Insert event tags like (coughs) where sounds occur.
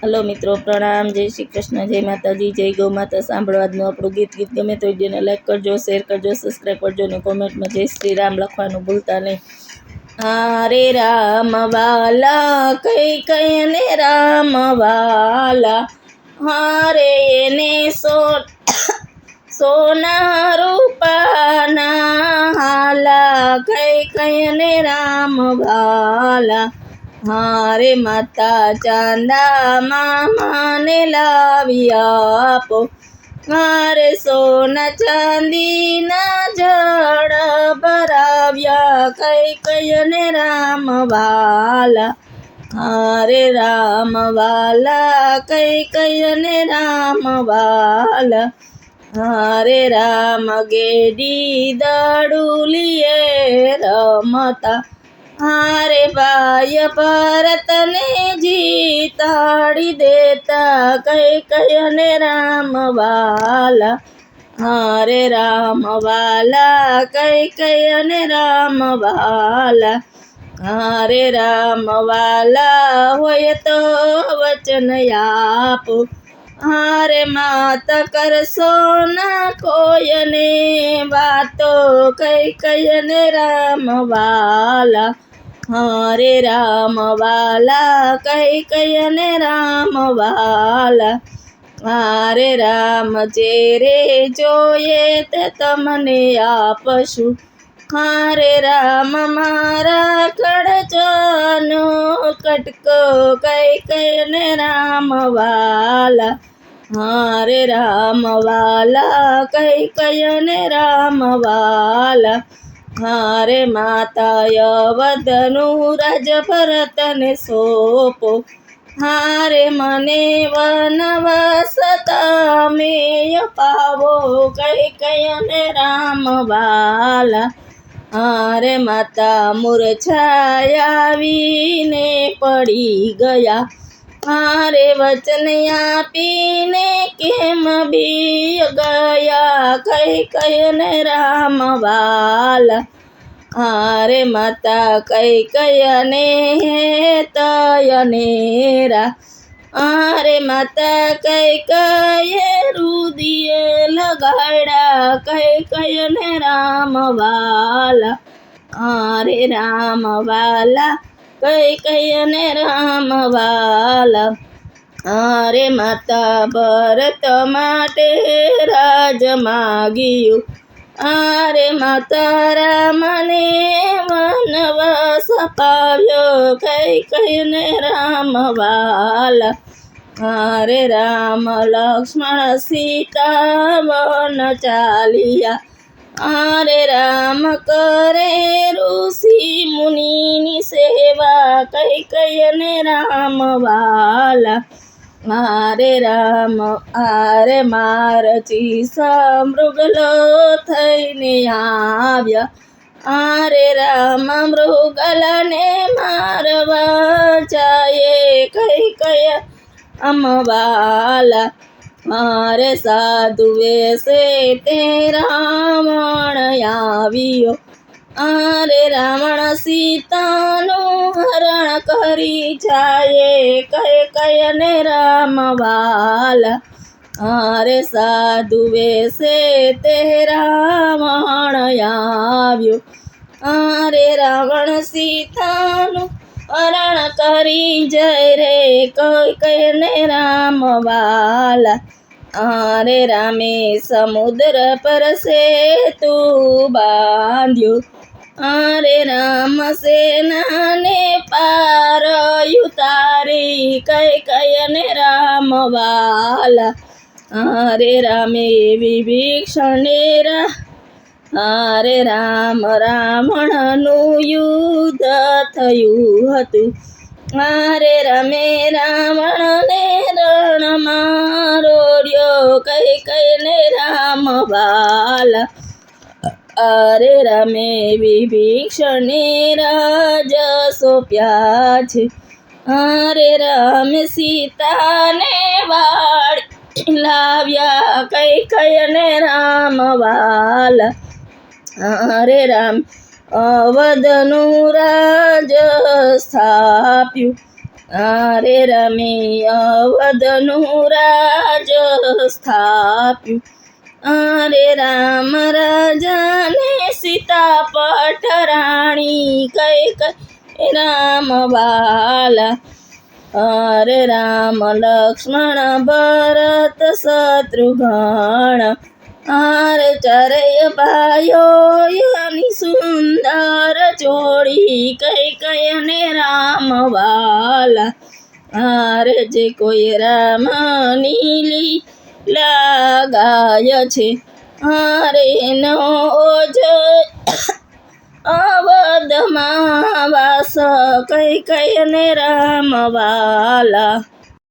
Hello મિત્રો, પ્રણામ, જય શ્રી કૃષ્ણ, જય માતાજી, જય ગૌ માતા. સાંભળવાનું આપણું ગીત. ગીત ગમે તો વિડીયોને લાઈક કરજો શેર કરજો સબસ્ક્રાઈબ કરજો અને કોમેન્ટમાં જય શ્રી રામ લખવાનું ભૂલતા નહીં. હારે રામ વાલા કઈ કઈ ને રામ વાલા હારે એને સો (coughs) સોના રૂપાના હાલા, કઈ કઈ ને રામ વાલા હારે માતા ચાંદા મામાને લાવી આપો. મારે સોના ચાંદીના જળ ભરાવ્યા, કઈ કઈ ને રામ વાલા હારે રામ વાલા કઈ કઈ ને રામ વાલા હારે રામ ગેડી દડુલીએ રમતા. હારે ભાઈ ભરતને જીતાડી દેતા કઈ કઈ ને રામ વાલા હારે રામ વાલા કઈ કઈ ને રામ વાલા હારે રામ વાલા હોય તો વચન આપો હારે માત કરશો ના કોયને વાતો હરે રામ વાલા કઈ કઈ ને રામ વાલા હારે રામ જે રે જોઈએ તે તમને આપશું હારે રામ મારા કડચનો કટકો કઈ કઈ ને રામ વાલા હારે રામ વાલા કઈ કઈ ને રામ વાલા હારે માતા વદનું રાજ ભરતને સોપો હારે મને વનવાસ તમે પાવો કઈ કઈ ને રામ વાલા હારે માતા મૂર્છાયાવીને પડી ગયા હારે વચન આપીને કેમ બી ગયા કઈ કઈ ને રામ વાલા હારે માતા કઈ કઈ ને તયનેરા અરે માતા કઈ કઈ રુદિએ લગાડા કઈ કઈ ને રામ વાલા અરે રામ વાલા કઈ કઈ ને રામ વાલા અરે માતા ભરત માટે રાજ માગ્યું અરે માતા રામને વનવાસ પાવ્યો કઈ કઈ ને રામ વાલા હરે રામ લક્ષ્મણ સીતા વન ચાલિયા હરે રામ કરે ઋષિ મુનિની સેવા, કઈ કઈ ને રામ વાલા. મારે રામ, આરે મારચી સમૃગલો થઈને આવ્યા. આરે રામ, મૃગલને મારવા જાય, કઈ કઈ અમવાલા મારે સાધુ વેસે તે રાવણ આવ્યો અરે રાવણ સીતાનું હરણ કરી જાય કય કય ને રામ વાલા અરે સાધુ વેસે તે રાવણ આવ્યો અરે રાવણ સીતાનું હરણ કરી જય રે કઈ કય ને રામ વાલા અરે રામે સમુદ્ર પર સેતુ બાંધ્યું. અરે રામ સેનાને પાર ઉતારી કઈ અને રામ વાલા. અરે રામે વિભીક્ષણે રા હરે રામ રાવણનું યુદ્ધ થયું હતું. મારે રમે રાવણને રામ વાલા અરે રમે વિભીક્ષણે રાજ સોપ્યા છે અરે રામ સીતાને વાળ લાવ્યા કઈ કઈ ને રામ વાલ અરે રામ અવધનું રાજ સ્થાપ્યું અરે રમે અવધનું રાજ સ્થાપ્યું. અરે રામ રાજાને સીતા પટરાણી કઈ કઈ. રામ બાલા. અરે રામ લક્ષ્મણ ભરત શત્રુઘ્ન આર ચરય ભાઈઓ સુંદર સુંદર જોડી કઈ કઈ ને રામ વાલા અરે જે કોઈ રામ નીલી લાગાય છે અરે નો જ અવધમાં વાસ. કઈ કઈ ને રામ વાલા